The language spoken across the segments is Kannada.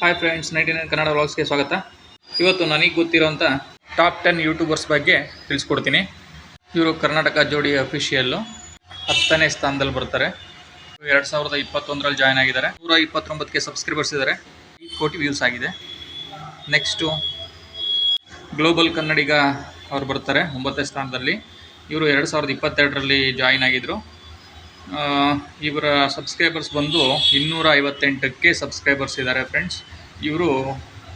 Hi friends ninety nine Kannada ವ್ಲಾಗ್ಸ್ಗೆ ಸ್ವಾಗತ. ಇವತ್ತು ನನಗೆ ಗೊತ್ತಿರೋಂಥ ಟಾಪ್ ಟೆನ್ ಯೂಟ್ಯೂಬರ್ಸ್ ಬಗ್ಗೆ ತಿಳಿಸ್ಕೊಡ್ತೀನಿ. ಇವರು ಕರ್ನಾಟಕ ಜೋಡಿ ಅಫಿಷಿಯಲ್ಲು ಹತ್ತನೇ ಸ್ಥಾನದಲ್ಲಿ ಬರ್ತಾರೆ. ಎರಡು ಸಾವಿರದ ಇಪ್ಪತ್ತೊಂದರಲ್ಲಿ ಜಾಯ್ನ್ ಆಗಿದ್ದಾರೆ. ನೂರ ಇಪ್ಪತ್ತೊಂಬತ್ತಕ್ಕೆ ಸಬ್ಸ್ಕ್ರೈಬರ್ಸ್ ಇದ್ದಾರೆ ಈ ಕೋಟಿ ವ್ಯೂಸ್ ಆಗಿದೆ. ನೆಕ್ಸ್ಟು ಗ್ಲೋಬಲ್ ಕನ್ನಡಿಗ ಅವ್ರು ಬರ್ತಾರೆ, ಒಂಬತ್ತನೇ ಸ್ಥಾನದಲ್ಲಿ. ಇವರು ಎರಡು ಸಾವಿರದ ಇಪ್ಪತ್ತೆರಡರಲ್ಲಿ ಜಾಯಿನ್ ಆಗಿದ್ದರು ಇವರ ಸಬ್ಸ್ಕ್ರೈಬರ್ಸ್ ಬಂದು ಇನ್ನೂರ ಐವತ್ತೆಂಟಕ್ಕೆ ಸಬ್ಸ್ಕ್ರೈಬರ್ಸ್ ಇದ್ದಾರೆ ಫ್ರೆಂಡ್ಸ್ ಇವರು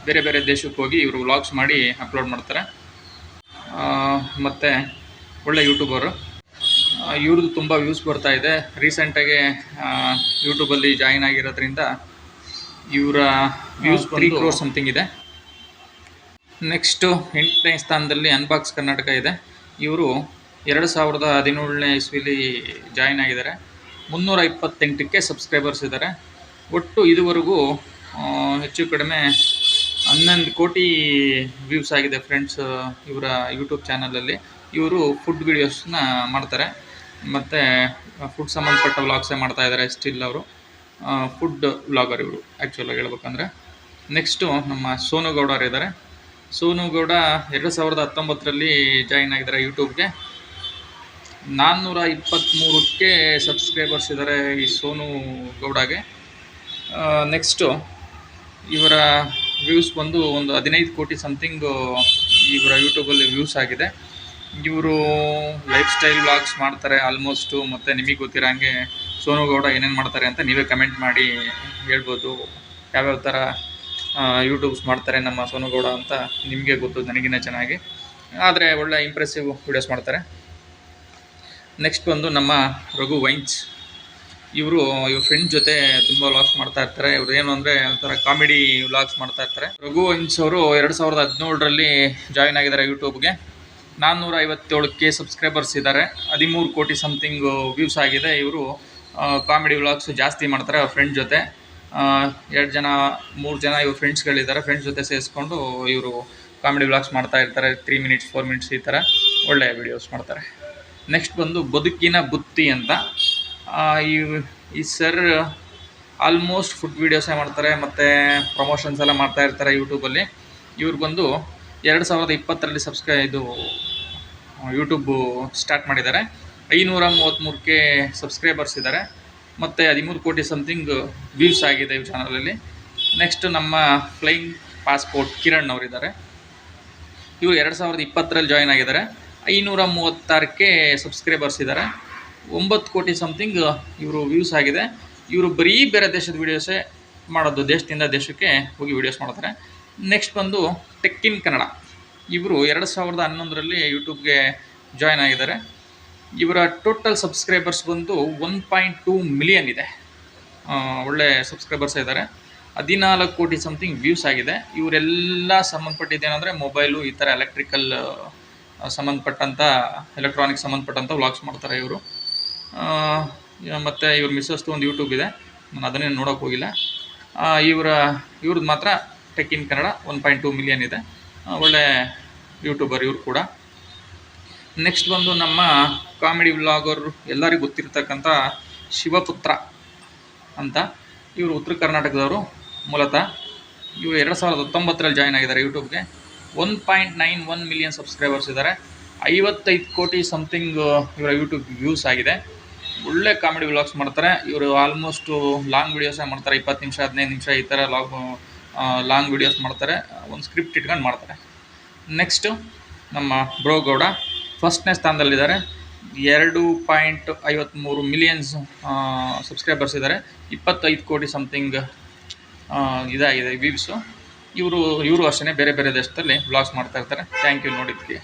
ಬೇರೆ ಬೇರೆ ದೇಶಕ್ಕೆ ಹೋಗಿ ಇವರು ವ್ಲಾಗ್ಸ್ ಮಾಡಿ ಅಪ್ಲೋಡ್ ಮಾಡ್ತಾರೆ. ಮತ್ತು ಒಳ್ಳೆ ಯೂಟ್ಯೂಬರು ಇವ್ರದ್ದು ತುಂಬ ವ್ಯೂಸ್ ಬರ್ತಾ ಇದೆ. ರೀಸೆಂಟಾಗಿ ಯೂಟ್ಯೂಬಲ್ಲಿ ಜಾಯಿನ್ ಆಗಿರೋದ್ರಿಂದ ಇವರ ವ್ಯೂಸ್ ತ್ರೀ ಕ್ರೋರ್ ಸಮಥಿಂಗ್ ಇದೆ. ನೆಕ್ಸ್ಟು ಎಂಟನೇ ಸ್ಥಾನದಲ್ಲಿ ಅನ್ಬಾಕ್ಸ್ ಕರ್ನಾಟಕ ಇದೆ. ಇವರು ಎರಡು ಸಾವಿರದ ಹದಿನೇಳನೇ ಇಸ್ವಿಲಿ ಜಾಯಿನ್ ಆಗಿದ್ದಾರೆ. ಮುನ್ನೂರ ಇಪ್ಪತ್ತೆಂಟಕ್ಕೆ ಸಬ್ಸ್ಕ್ರೈಬರ್ಸ್ ಇದ್ದಾರೆ. ಒಟ್ಟು ಇದುವರೆಗೂ ಹೆಚ್ಚು ಕಡಿಮೆ ಹನ್ನೊಂದು ಕೋಟಿ ವ್ಯೂಸ್ ಆಗಿದೆ ಫ್ರೆಂಡ್ಸ್, ಇವರ ಯೂಟ್ಯೂಬ್ ಚಾನಲಲ್ಲಿ. ಇವರು ಫುಡ್ ವೀಡಿಯೋಸ್ನ ಮಾಡ್ತಾರೆ. ಮತ್ತು ಫುಡ್ ಸಂಬಂಧಪಟ್ಟ ವ್ಲಾಗ್ಸೇ ಮಾಡ್ತಾ ಇದ್ದಾರೆ ಸ್ಟಿಲ್ ಅವರು. ಫುಡ್ ವ್ಲಾಗರ್ ಇವರು ಆ್ಯಕ್ಚುಲಾಗಿ ಹೇಳ್ಬೇಕಂದ್ರೆ. ನೆಕ್ಸ್ಟು ನಮ್ಮ ಸೋನು ಗೌಡರು ಇದ್ದಾರೆ ಸೋನು ಗೌಡ ಎರಡು ಸಾವಿರದ ಹತ್ತೊಂಬತ್ತರಲ್ಲಿ ಜಾಯಿನ್ ಆಗಿದ್ದಾರೆ ಯೂಟ್ಯೂಬ್ಗೆ ನಾನ್ನೂರ ಇಪ್ಪತ್ತ್ಮೂರಕ್ಕೆ ಸಬ್ಸ್ಕ್ರೈಬರ್ಸ್ ಇದ್ದಾರೆ ಈ ಸೋನು ಗೌಡಗೆ. ನೆಕ್ಸ್ಟು ಇವರ ವ್ಯೂಸ್ ಬಂದು ಒಂದು ಹದಿನೈದು ಕೋಟಿ ಸಮಥಿಂಗು ಇವರ ಯೂಟ್ಯೂಬಲ್ಲಿ ವ್ಯೂಸ್ ಆಗಿದೆ. ಇವರು ಲೈಫ್ ಸ್ಟೈಲ್ ವ್ಲಾಗ್ಸ್ ಮಾಡ್ತಾರೆ ಆಲ್ಮೋಸ್ಟು ಮತ್ತು ನಿಮಗೆ ಗೊತ್ತಿರೋ ಹಾಗೆ ಸೋನು ಗೌಡ ಏನೇನು ಮಾಡ್ತಾರೆ ಅಂತ ನೀವೇ ಕಮೆಂಟ್ ಮಾಡಿ ಹೇಳ್ಬೋದು. ಯಾವ್ಯಾವ ಥರ ಯೂಟ್ಯೂಬ್ಸ್ ಮಾಡ್ತಾರೆ ನಮ್ಮ ಸೋನು ಗೌಡ ಅಂತ ನಿಮಗೆ ಗೊತ್ತು, ನನಗಿನ್ನ ಚೆನ್ನಾಗಿ. ಆದರೆ ಒಳ್ಳೆ ಇಂಪ್ರೆಸಿವ್ ವೀಡಿಯೋಸ್ ಮಾಡ್ತಾರೆ. ನೆಕ್ಸ್ಟ್ ಬಂದು ನಮ್ಮ ರಘು ವೈನ್ಸ್ ಇವರು, ಇವ್ರ ಫ್ರೆಂಡ್ ಜೊತೆ ತುಂಬ ವ್ಲಾಗ್ಸ್ ಮಾಡ್ತಾ ಇರ್ತಾರೆ. ಇವ್ರು ಏನು ಅಂದರೆ ಒಂಥರ ಕಾಮಿಡಿ ವ್ಲಾಗ್ಸ್ ಮಾಡ್ತಾ ಇರ್ತಾರೆ. ರಘು ವೈನ್ಸ್ ಅವರು ಎರಡು ಸಾವಿರದ ಹದಿನೇಳರಲ್ಲಿ ಜಾಯಿನ್ ಆಗಿದ್ದಾರೆ ಯೂಟ್ಯೂಬ್ಗೆ ನಾನ್ನೂರ ಐವತ್ತೇಳಕ್ಕೆ ಸಬ್ಸ್ಕ್ರೈಬರ್ಸ್ ಇದ್ದಾರೆ. ಹದಿಮೂರು ಕೋಟಿ ಸಮಥಿಂಗ್ ವ್ಯೂಸ್ ಆಗಿದೆ. ಇವರು ಕಾಮಿಡಿ ವ್ಲಾಗ್ಸ್ ಜಾಸ್ತಿ ಮಾಡ್ತಾರೆ ಅವ್ರ ಫ್ರೆಂಡ್ ಜೊತೆ. ಎರಡು ಜನ, ಮೂರು ಜನ ಇವ್ರ ಫ್ರೆಂಡ್ಸ್ಗಳಿದ್ದಾರೆ ಫ್ರೆಂಡ್ಸ್ ಜೊತೆ ಸೇರಿಸ್ಕೊಂಡು ಇವರು ಕಾಮಿಡಿ ವ್ಲಾಗ್ಸ್ ಮಾಡ್ತಾ ಇರ್ತಾರೆ. ತ್ರೀ ಮಿನಿಟ್ಸ್ ಫೋರ್ ಮಿನಿಟ್ಸ್ ಈ ಥರ ಒಳ್ಳೆಯ ವೀಡಿಯೋಸ್ ಮಾಡ್ತಾರೆ. ನೆಕ್ಸ್ಟ್ ಬಂದು ಬದುಕಿನ ಬುತ್ತಿ ಅಂತ. ಈ ಈ ಸರ್ ಆಲ್ಮೋಸ್ಟ್ ಫುಡ್ ವೀಡಿಯೋಸೇ ಮಾಡ್ತಾರೆ, ಮತ್ತು ಪ್ರಮೋಷನ್ಸ್ ಎಲ್ಲ ಮಾಡ್ತಾ ಇರ್ತಾರೆ ಯೂಟ್ಯೂಬಲ್ಲಿ ಇವ್ರು ಬಂದು ಎರಡು ಸಾವಿರದ ಇಪ್ಪತ್ತರಲ್ಲಿ ಸಬ್ಸ್ಕ್ರೈ ಇದು ಯೂಟ್ಯೂಬು ಸ್ಟಾರ್ಟ್ ಮಾಡಿದ್ದಾರೆ. ಐನೂರ ಮೂವತ್ತ್ಮೂರಕ್ಕೆ ಸಬ್ಸ್ಕ್ರೈಬರ್ಸ್ ಇದ್ದಾರೆ. ಮತ್ತು ಹದಿಮೂರು ಕೋಟಿ ಸಮಥಿಂಗ್ ವ್ಯೂಸ್ ಆಗಿದೆ ಈ ಚಾನಲಲ್ಲಿ ನೆಕ್ಸ್ಟ್ ನಮ್ಮ ಫ್ಲೈಯಿಂಗ್ ಪಾಸ್ಪೋರ್ಟ್ ಕಿರಣ್ ಅವರಿದ್ದಾರೆ. ಇವರು ಎರಡು ಸಾವಿರದ ಇಪ್ಪತ್ತರಲ್ಲಿ ಜಾಯ್ನ್ ಆಗಿದ್ದಾರೆ. ಐನೂರ ಮೂವತ್ತಾರಕ್ಕೆ ಸಬ್ಸ್ಕ್ರೈಬರ್ಸ್ ಇದ್ದಾರೆ ಒಂಬತ್ತು ಕೋಟಿ ಸಮಥಿಂಗ್ ಇವರು ವ್ಯೂಸ್ ಆಗಿದೆ. ಇವರು ಬರೀ ಬೇರೆ ದೇಶದ ವೀಡಿಯೋಸೇ ಮಾಡೋದು, ದೇಶದಿಂದ ದೇಶಕ್ಕೆ ಹೋಗಿ ವೀಡಿಯೋಸ್ ಮಾಡ್ತಾರೆ. ನೆಕ್ಸ್ಟ್ ಬಂದು ಟೆಕ್ಕಿನ್ ಕನ್ನಡ ಇವರು ಎರಡು ಸಾವಿರದ ಹನ್ನೊಂದರಲ್ಲಿ ಯೂಟ್ಯೂಬ್ಗೆ ಜಾಯ್ನ್ ಆಗಿದ್ದಾರೆ. ಇವರ ಟೋಟಲ್ ಸಬ್ಸ್ಕ್ರೈಬರ್ಸ್ ಬಂದು ಒನ್ ಪಾಯಿಂಟ್ ಟೂ ಮಿಲಿಯನ್ ಇದೆ. ಒಳ್ಳೆ ಸಬ್ಸ್ಕ್ರೈಬರ್ಸ್ ಇದ್ದಾರೆ. ಹದಿನಾಲ್ಕು ಕೋಟಿ ಸಮಥಿಂಗ್ ವ್ಯೂಸ್ ಆಗಿದೆ. ಇವರೆಲ್ಲ ಸಂಬಂಧಪಟ್ಟಿದ್ದೇನೆಂದರೆ ಮೊಬೈಲು ಈ ಥರ ಎಲೆಕ್ಟ್ರಿಕಲ್ ಸಂಬಂಧಪಟ್ಟಂಥ ಎಲೆಕ್ಟ್ರಾನಿಕ್ ಸಂಬಂಧಪಟ್ಟಂಥ ವ್ಲಾಗ್ಸ್ ಮಾಡ್ತಾರೆ ಇವರು. ಮತ್ತು ಇವ್ರ ಮಿಸ್ಸಸ್ದು ಒಂದು ಯೂಟ್ಯೂಬ್ ಇದೆ. ನಾನು ಅದನ್ನೇ ನೋಡೋಕೆ ಹೋಗಿಲ್ಲ. ಇವರ ಇವ್ರದ್ದು ಮಾತ್ರ tech in Kannada one point two million ಇದೆ. ಒಳ್ಳೆ ಯೂಟ್ಯೂಬರ್ ಇವರು ಕೂಡ. ನೆಕ್ಸ್ಟ್ ಬಂದು ನಮ್ಮ ಕಾಮಿಡಿ ವ್ಲಾಗರ್ ಎಲ್ಲರಿಗೂ ಗೊತ್ತಿರ್ತಕ್ಕಂಥ ಶಿವಪುತ್ರ ಅಂತ. ಇವರು ಉತ್ತರ ಕರ್ನಾಟಕದವರು ಮೂಲತಃ. ಇವರು ಎರಡು ಸಾವಿರದ ಹತ್ತೊಂಬತ್ತರಲ್ಲಿ ಜಾಯ್ನ್ ಆಗಿದ್ದಾರೆ ಯೂಟ್ಯೂಬ್ಗೆ one point nine one million subscribers ಇದ್ದಾರೆ ಐವತ್ತೈದು ಕೋಟಿ ಸಮಥಿಂಗ್ ಇವರ ಯೂಟ್ಯೂಬ್ ವ್ಯೂಸ್ ಆಗಿದೆ. ಒಳ್ಳೆ ಕಾಮಿಡಿ ವ್ಲಾಗ್ಸ್ ಮಾಡ್ತಾರೆ. ಇವರು ಆಲ್ಮೋಸ್ಟು ಲಾಂಗ್ ವೀಡಿಯೋಸೇ ಮಾಡ್ತಾರೆ. ಇಪ್ಪತ್ತು ನಿಮಿಷ, ಹದಿನೈದು ನಿಮಿಷ ಈ ಥರ ಲಾಗ್ ಲಾಂಗ್ ವೀಡಿಯೋಸ್ ಮಾಡ್ತಾರೆ. ಒಂದು ಸ್ಕ್ರಿಪ್ಟ್ ಇಟ್ಕೊಂಡು ಮಾಡ್ತಾರೆ. ನೆಕ್ಸ್ಟು ನಮ್ಮ ಬ್ರೋ ಗೌಡ ಫಸ್ಟ್ನೇ ಸ್ಥಾನದಲ್ಲಿದ್ದಾರೆ. ಎರಡು ಪಾಯಿಂಟ್ ಐವತ್ತ್ಮೂರು ಮಿಲಿಯನ್ಸ್ ಸಬ್ಸ್ಕ್ರೈಬರ್ಸ್ ಇದ್ದಾರೆ. ಇಪ್ಪತ್ತೈದು ಕೋಟಿ ಸಮಥಿಂಗ್ ಇದಾಗಿದೆ ವ್ಯೂವ್ಸು ಇವರು ಇವರು ಅಷ್ಟೇ ಬೇರೆ ಬೇರೆ ದೇಶದಲ್ಲಿ ವ್ಲಾಗ್ಸ್ ಮಾಡ್ತಾ ಇರ್ತಾರೆ. ಥ್ಯಾಂಕ್ ಯು ನೋಡಿದ್ದಕ್ಕೆ